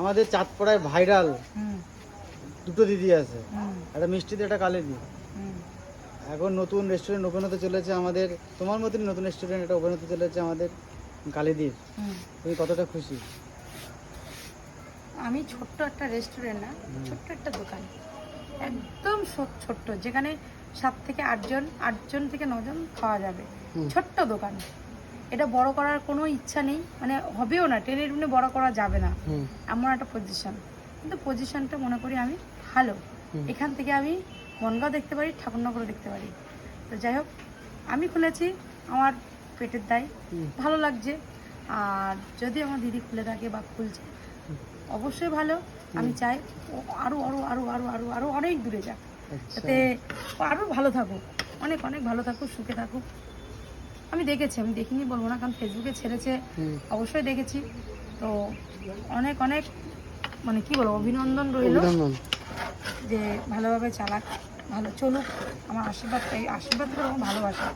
আমাদের চাঁদপাড়ায় ভাইরাল। দুটো দিদি আছে। একটা মিষ্টিতে একটা কালিদি। এখন নতুন রেস্টুরেন্ট ওপেন হতে চলেছে আমাদের তোমার মতনই নতুন রেস্টুরেন্ট এটা ওপেন হতে চলেছে আমাদের কালিদির। তুমি কতটা খুশি? আমি ছোট্ট একটা রেস্টুরেন্ট না ছোট্ট একটা দোকান। একদম ছোট্ট যেখানে সাত থেকে আটজন আটজন থেকে নজন খাওয়া যাবে। ছোট্ট দোকান। এটা বড় করার কোনো ইচ্ছা নেই। মানে হবেও না টেনে টুনে বড় করা যাবে না। এমন একটা পজিশন কিন্তু পজিশনটা মনে করি আমি ভালো। এখান থেকে আমি বনগাঁও দেখতে পারি ঠাকুরনগরও দেখতে পারি। তো যাই হোক আমি খুলেছি আমার পেটের দায়। ভালো লাগছে। আর যদি আমার দিদি খুলে থাকে বা খুলছে অবশ্যই ভালো। আমি চাই আরও আরও আরও আরও আরও আরও অনেক দূরে যাক। আচ্ছা। যাতে আরও ভালো থাকুক। অনেক অনেক ভালো থাকুক সুখে থাকুক। আমি দেখেছি আমি দেখিনি বলব না কারণ ফেসবুকে ছেড়েছে অবশ্যই দেখেছি। তো অনেক অনেক মানে কি বলব অভিনন্দন রইল যে ভালোভাবে চালাক ভালো চলুক আমার আশীর্বাদ এই আশীর্বাদ করে আমার ভালোবাসা।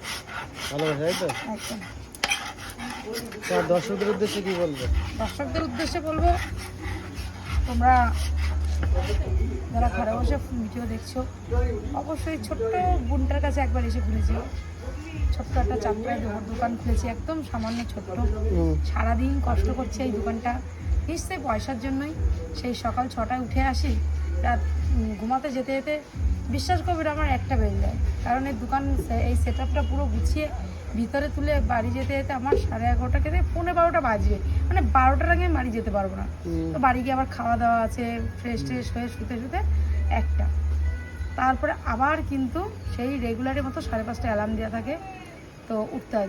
ভালোবাসা তো? একদম। দর্শকদের উদ্দেশ্যে কি বলবে? দর্শকদের উদ্দেশ্যে বলব তোমরা যারা ঘরে বসে ভিডিও দেখছ অবশ্যই ছোট্ট বোনটার কাছে একবার এসে ঘুরেছি ছোট্ট একটা চাপড়ায় দোকান খুলেছি একদম সামান্য ছোট্ট। সারাদিন কষ্ট করছি এই দোকানটা। নিশ্চয়ই পয়সার জন্যই। সেই সকাল ছটায় উঠে আসি রাত ঘুমাতে যেতে যেতে বিশ্বাস করবে আমার একটা বেড়ে যায়। কারণ এই দোকান এই সেট আপটা পুরো গুছিয়ে ভিতরে তুলে বাড়ি যেতে যেতে আমার সাড়ে এগারোটা থেকে পৌনে বারোটা বাজবে। মানে বারোটার আগে আমি বাড়ি যেতে পারব না। তো বাড়ি গিয়ে আবার খাওয়া দাওয়া আছে ফ্রেশ ট্রেশ হয়ে শুতে শুতে একটা। তারপরে আবার কিন্তু সেই রেগুলারের মতো সাড়ে পাঁচটা অ্যালার্ম দেওয়া থাকে। তো উঠতে হয়।